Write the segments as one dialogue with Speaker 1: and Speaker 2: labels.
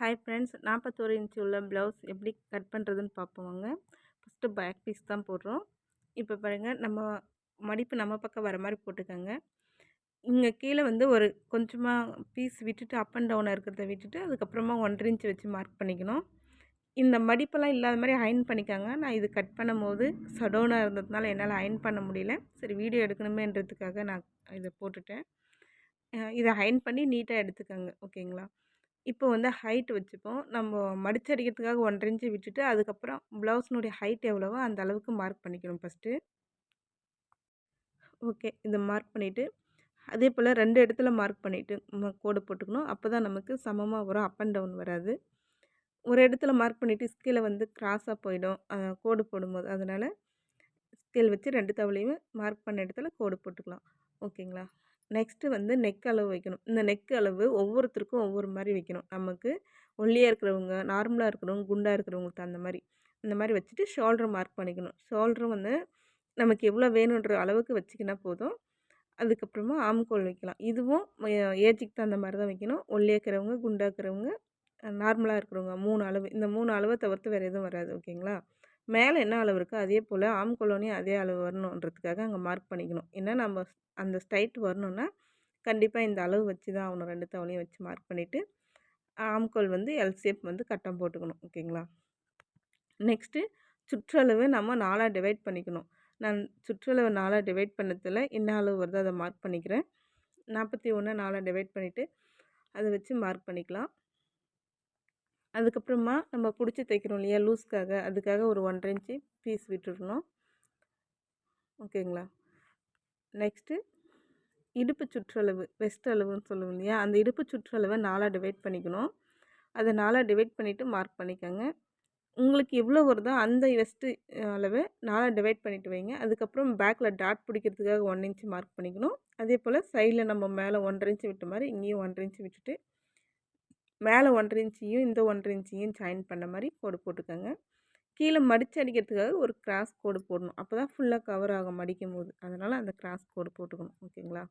Speaker 1: Hi friends நாற்பத்தோரு inch உள்ள blouse எப்படி கட் பண்ணுறதுன்னு பார்ப்போம் வாங்க. ஃபஸ்ட்டு பேக் பீஸ் தான் போடுறோம். இப்போ பாருங்கள் நம்ம மடிப்பு நம்ம பக்கம் வர மாதிரி போட்டுக்கோங்க. இங்கே கீழே வந்து ஒரு கொஞ்சமாக பீஸ் விட்டுட்டு அப் அண்ட் டவுனாக இருக்கிறத விட்டுட்டு அதுக்கப்புறமா ஒன்றரை இன்ச்சு வச்சு மார்க் பண்ணிக்கணும். இந்த மடிப்பெல்லாம் இல்லாத மாதிரி அயன் பண்ணிக்காங்க. நான் இது கட் பண்ணும் போது சடோனாக இருந்ததுனால என்னால் அயன் பண்ண முடியல. சரி வீடியோ எடுக்கணுமேன்றதுக்காக நான் இதை போட்டுட்டேன். இதை அயன் பண்ணி நீட்டாக எடுத்துக்கோங்க. ஓகேங்களா இப்போ வந்து ஹைட் வச்சுப்போம். நம்ம மடிச்சடிக்கிறதுக்காக ஒன்றரை இன்ச்சு விட்டுட்டு அதுக்கப்புறம் ப்ளவுஸ்னுடைய ஹைட் எவ்வளவோ அந்த அளவுக்கு மார்க் பண்ணிக்கணும் ஃபஸ்ட்டு ஓகே இதை மார்க் பண்ணிவிட்டு அதே போல் ரெண்டு இடத்துல மார்க் பண்ணிவிட்டு கோடு போட்டுக்கணும். அப்போ தான் நமக்கு சமமாக வரும் அப் அண்ட் டவுன் வராது. ஒரு இடத்துல மார்க் பண்ணிவிட்டு ஸ்கேலை வந்து க்ராஸாக போயிடும். கோடு போடும்போது. அதனால் ஸ்கேல் வச்சு ரெண்டு தவளையுமே மார்க் பண்ண இடத்துல கோடு போட்டுக்கலாம். ஓகேங்களா? நெக்ஸ்ட்டு வந்து நெக் அளவு வைக்கணும். இந்த நெக் அளவு ஒவ்வொருத்தருக்கும் ஒவ்வொரு மாதிரி வைக்கணும். நமக்கு ஒல்லியாக இருக்கிறவங்க நார்மலாக இருக்கிறவங்க குண்டாக இருக்கிறவங்களுக்கு அந்த மாதிரி. இந்த மாதிரி வச்சுட்டு ஷோல்டர் மார்க் பண்ணிக்கணும். ஷோல்டரும் வந்து நமக்கு எவ்வளோ வேணுன்ற அளவுக்கு வச்சுக்கினா போதும். அதுக்கப்புறமா ஆம்கோல் வைக்கலாம். இதுவும் ஏஜுக்கு தகுந்த மாதிரி தான் வைக்கணும். ஒல்லியாக இருக்கிறவங்க குண்டாக இருக்கிறவங்க நார்மலாக இருக்கிறவங்க மூணு அளவு. இந்த மூணு அளவை தவிர்த்து வேறு எதுவும் வராது ஓகேங்களா? மேலே என்ன அளவு இருக்கோ அதே போல் ஆம்கோலோனையும் அதே அளவு வரணுன்றதுக்காக அங்கே மார்க் பண்ணிக்கணும். ஏன்னா நம்ம அந்த ஸ்டைட் வரணுன்னா கண்டிப்பாக இந்த அளவு வச்சு தான் ஆகணும். ரெண்டு தவணையும் வச்சு மார்க் பண்ணிவிட்டு ஆம்கோல் வந்து எல் ஷேப் வந்து கட்டம் போட்டுக்கணும். ஓகேங்களா? நெக்ஸ்ட்டு சுற்றளவு நம்ம நாலாக டிவைட் பண்ணிக்கணும். நான் சுற்றளவு நாலாக டிவைட் பண்ணதில் என்ன அளவு வருதோ அதை மார்க் பண்ணிக்கிறேன். நாற்பத்தி ஒன்று நாலாக டிவைட் பண்ணிவிட்டு அதை வச்சு மார்க் பண்ணிக்கலாம். அதுக்கப்புறமா நம்ம பிடிச்சி தைக்கிறோம் இல்லையா லூஸ்க்காக. அதுக்காக ஒரு ஒன்றரை இன்ச்சு பீஸ் விட்டுடணும் ஓகேங்களா? நெக்ஸ்ட்டு இடுப்பு சுற்றளவு வெஸ்ட் அளவுன்னு சொல்லுவோம் இல்லையா அந்த இடுப்பு சுற்றளவை நாலாக டிவைட் பண்ணிக்கணும். அதை நாலாக டிவைட் பண்ணிவிட்டு மார்க் பண்ணிக்கோங்க. உங்களுக்கு எவ்வளோ வருதோ அந்த வெஸ்ட்டு அளவு நாலாக டிவைட் பண்ணிவிட்டு வைங்க. அதுக்கப்புறம் பேக்கில் டாட் பிடிக்கிறதுக்காக ஒன் இன்ச்சு மார்க் பண்ணிக்கணும். அதே போல் சைடில் நம்ம மேலே ஒன்றரை இன்ச்சு விட்ட மாதிரி இங்கேயும் ஒன்றரை இன்ச்சு விட்டுட்டு மேலே ஒன்றரை இன்ச்சியும் இந்த ஒன்றரை இன்ச்சியும் ஜாயின் பண்ண மாதிரி கோடு போட்டுக்கோங்க. கீழே மடித்து அடிக்கிறதுக்காக ஒரு கிராஸ் கோடு போடணும். அப்போ தான் ஃபுல்லாக கவர் ஆகும் மடிக்கும் போது அதனால் அந்த கிராஸ் கோடு போட்டுக்கணும். ஓகேங்களா?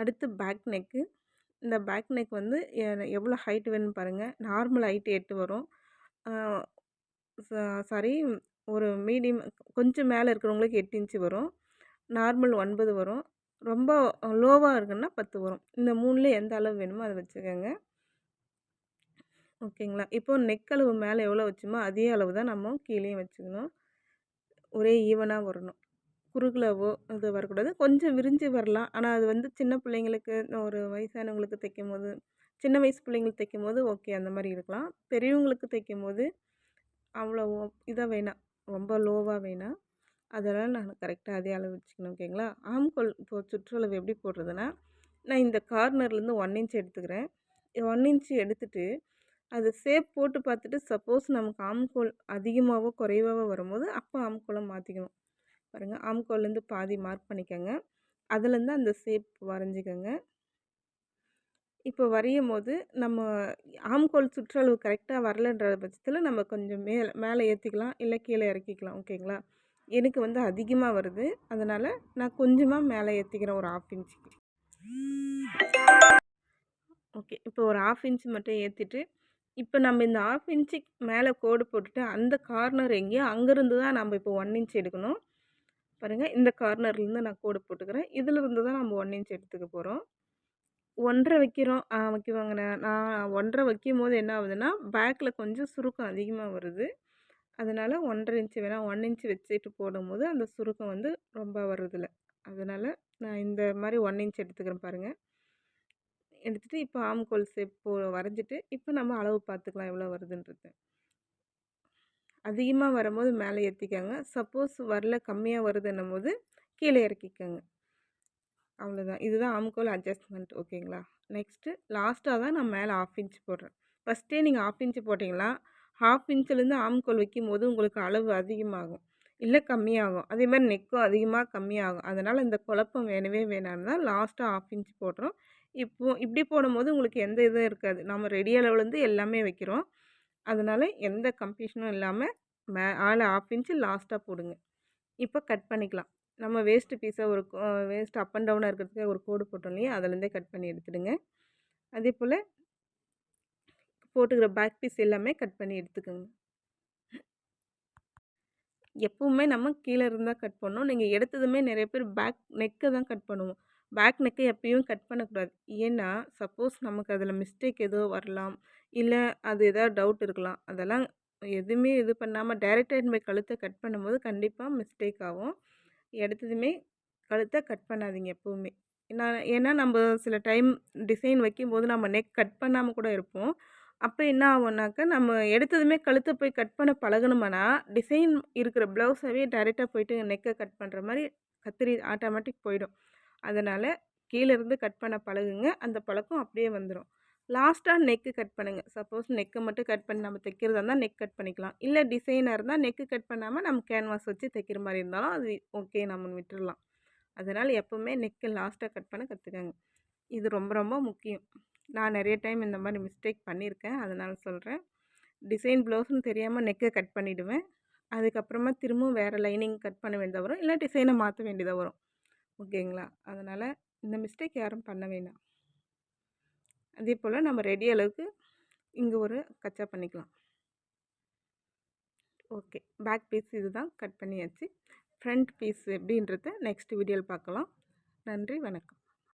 Speaker 1: அடுத்து பேக் நெக்கு இந்த பேக் நெக் வந்து எவ்வளோ ஹைட் வேணும்னு பாருங்கள் நார்மல் ஹைட்டு எட்டு வரும். சாரி ஒரு மீடியம் கொஞ்சம் மேலே இருக்கிறவங்களுக்கு எட்டு இன்ச்சு வரும். நார்மல் ஒன்பது வரும். ரொம்ப லோவாக இருக்குன்னா பத்து வரும். இந்த மூணில் எந்த அளவு வேணுமோ அதை வச்சுக்கோங்க. ஓகேங்களா? இப்போ நெக் அளவு மேலே எவ்வளோ வச்சோமோ அதே அளவு தான் நம்ம கீழேயும் வச்சுக்கணும். ஒரே ஈவனாக வரணும். குறுகலவோ இது வரக்கூடாது. கொஞ்சம் விரிஞ்சு வரலாம். ஆனால் அது வந்து சின்ன பிள்ளைங்களுக்கு ஒரு வயசானவங்களுக்கு தைக்கும் போது சின்ன வயசு பிள்ளைங்களுக்கு தைக்கும் போது ஓகே அந்த மாதிரி இருக்கலாம். பெரியவங்களுக்கு தைக்கும் போது அவ்வளோ இதாக வேணாம். ரொம்ப லோவாக வேணாம். அதெல்லாம் நான் கரெக்டாக அதே அளவு வச்சுக்கணும் ஓகேங்களா? ஆம்கோல் இப்போ சுற்றளவு எப்படி போடுறதுன்னா நான் இந்த கார்னர்லேருந்து ஒன் இன்ச் எடுத்துக்கிறேன். ஒன் இன்ச் எடுத்துகிட்டு அது ஷேப் போட்டு பார்த்துட்டு சப்போஸ் நமக்கு ஆம்கோல் அதிகமாகவோ குறைவாகவோ வரும்போது அப்போ ஆம்கோலை மாற்றிக்கணும் பாருங்கள் ஆம்கோல்லேருந்து பாதி மார்க் பண்ணிக்கோங்க. அதுலேருந்து அந்த ஷேப் வரைஞ்சிக்கோங்க. இப்போ வரையும் போது நம்ம ஆம்கோல் சுற்றளவு கரெக்டாக வரலன்ற பட்சத்தில் நம்ம கொஞ்சம் மேலே மேலே ஏற்றிக்கலாம் இல்லை கீழே இறக்கிக்கலாம் ஓகேங்களா? எனக்கு வந்து அதிகமாக வருது. அதனால் நான் கொஞ்சமாக மேலே ஏற்றிக்கிறேன் ஒரு ஆஃப் இன்ச்சுக்கு ஓகே இப்போ ஒரு ஆஃப் இன்ச் மட்டும் ஏற்றிட்டு இப்போ நம்ம இந்த ஆஃப் இன்ச்சுக்கு மேலே கோடு போட்டுட்டு அந்த கார்னர் எங்கேயோ அங்கேருந்து தான் நம்ம இப்போ ஒன் இன்ச் எடுக்கணும். பாருங்கள் இந்த கார்னர்லேருந்து நான் கோடு போட்டுக்கிறேன். இதிலிருந்து தான் நம்ம ஒன் இன்ச் எடுத்துக்க போகிறோம் ஒன்றரை வைக்கிறோம். வைக்குவாங்கண்ணே நான் ஒன்றரை வைக்கும் போது என்ன ஆகுதுன்னா பேக்கில் கொஞ்சம் சுருக்கம் அதிகமாக வருது. அதனால் ஒன்றரை இன்ச்சு வேணால் ஒன் இன்ச்சு வச்சுட்டு போடும்போது அந்த சுருக்கம் வந்து ரொம்ப வருதில்ல அதனால் நான் இந்த மாதிரி ஒன் இன்ச் எடுத்துக்கிறேன் பாருங்கள் எடுத்துகிட்டு இப்போ ஆம்கோல் ஷேப் போ வரைஞ்சிட்டு இப்போ நம்ம அளவு பார்த்துக்கலாம் எவ்வளோ வருதுன்றது. அதிகமாக வரும்போது மேலே ஏற்றிக்கோங்க சப்போஸ் வரல கம்மியாக வருதுன்னும் போது கீழே இறக்கிக்கோங்க. அவ்வளோதான். இதுதான் ஆம்கோல் அட்ஜஸ்ட்மெண்ட். ஓகேங்களா? நெக்ஸ்ட்டு லாஸ்ட்டாக தான் நான் மேலே ஆஃப் இன்ச் போடுறேன். ஃபஸ்ட்டே நீங்கள் ஆஃப் இன்ச்சு போட்டிங்களா ஹாஃப் இன்ச்சிலேருந்து ஆம்கோல் வைக்கும் போது உங்களுக்கு அளவு அதிகமாகும். இல்லை கம்மியாகும். அதே மாதிரி நெக்கும் அதிகமாக கம்மியாகும். அதனால் இந்த குழப்பம் வேணவே வேணான்னு தான் லாஸ்ட்டாக ஆஃப் இன்ச் போடுறோம். இப்போது இப்படி போடும்போது உங்களுக்கு எந்த இதுவும் இருக்காது. நம்ம ரெடி அளவுலேருந்து எல்லாமே வைக்கிறோம். அதனால் எந்த கம்பீஷனும் இல்லாமல் மே ஆள் ஆஃப் இன்ச்சு லாஸ்ட்டாக போடுங்க. இப்போ கட் பண்ணிக்கலாம். நம்ம வேஸ்ட்டு பீஸை ஒரு வேஸ்ட் அப் அண்ட் டவுனாக இருக்கிறதுக்கு ஒரு கோடு போட்டோம் இல்லையா? அதுலேருந்தே கட் பண்ணி எடுத்துடுங்க. அதே போல் போட்டுக்கிற பேக் பீஸ் எல்லாமே கட் பண்ணி எடுத்துக்கோங்க. எப்பவுமே நம்ம கீழே இருந்தால் கட் பண்ணோம். நீங்கள் எடுத்ததுமே நிறைய பேர் பேக் நெக்கை தான் கட் பண்ணுவோம். பேக் நெக்கை எப்பயும் கட் பண்ணக்கூடாது. ஏன்னா சப்போஸ் நமக்கு அதில் மிஸ்டேக் ஏதோ வரலாம் இல்லை அது ஏதாவது டவுட் இருக்கலாம். அதெல்லாம் எதுவுமே இது பண்ணாமல் டைரெக்டாக நம்ம கழுத்தை கட் பண்ணும்போது கண்டிப்பாக மிஸ்டேக் ஆகும். எடுத்ததுமே கழுத்தை கட் பண்ணாதீங்க எப்போவுமே. நான் ஏன்னா நம்ம சில டைம் டிசைன் வைக்கும்போது நம்ம நெக் கட் பண்ணாமல் கூட இருப்போம். அப்போ என்ன ஆகும்னாக்கா நம்ம எடுத்ததுமே கழுத்தை போய் கட் பண்ண பழகணுமானா டிசைன் இருக்கிற ப்ளவுஸாகவே டைரெக்டாக போயிட்டு நெக்கை கட் பண்ணுற மாதிரி கத்திரி ஆட்டோமேட்டிக் போயிடும். அதனால் கீழேருந்து கட் பண்ண பழகுங்க. அந்த பழக்கம் அப்படியே வந்துடும் லாஸ்ட்டாக நெக்கு கட் பண்ணுங்கள் சப்போஸ் நெக்கை மட்டும் கட் பண்ணி நம்ம தைக்கிறதா இருந்தால் நெக் கட் பண்ணிக்கலாம். இல்லை டிசைனாக இருந்தால் நெக்கு கட் பண்ணாமல் நம்ம கேன்வாஸ் வச்சு தைக்கிற மாதிரி இருந்தாலும் அது ஓகே நம்ம விட்டுடலாம் அதனால் எப்போவுமே நெக்கு லாஸ்ட்டாக கட் பண்ண கற்றுக்கங்க இது ரொம்ப ரொம்ப முக்கியம். நான் நிறைய டைம் இந்த மாதிரி மிஸ்டேக் பண்ணியிருக்கேன். அதனால் சொல்கிறேன் டிசைன் ப்ளவுஸ்னு தெரியாமல் நெக்கை கட் பண்ணிவிடுவேன் அதுக்கப்புறமா திரும்பவும் வேறு லைனிங் கட் பண்ண வேண்டியதாக வரும். இல்லை டிசைனை மாற்ற வேண்டியதாக வரும். ஓகேங்களா? அதனால் இந்த மிஸ்டேக் யாரும் பண்ண வேண்டாம் அதே போல் நம்ம ரெடி அளவுக்கு இங்கே ஒரு கச்சா பண்ணிக்கலாம். ஓகே. பேக் பீஸ் இது தான் கட் பண்ணியாச்சு. ஃப்ரண்ட் பீஸ் எப்படின்றத நெக்ஸ்ட் வீடியோவில் பார்க்கலாம். நன்றி வணக்கம்.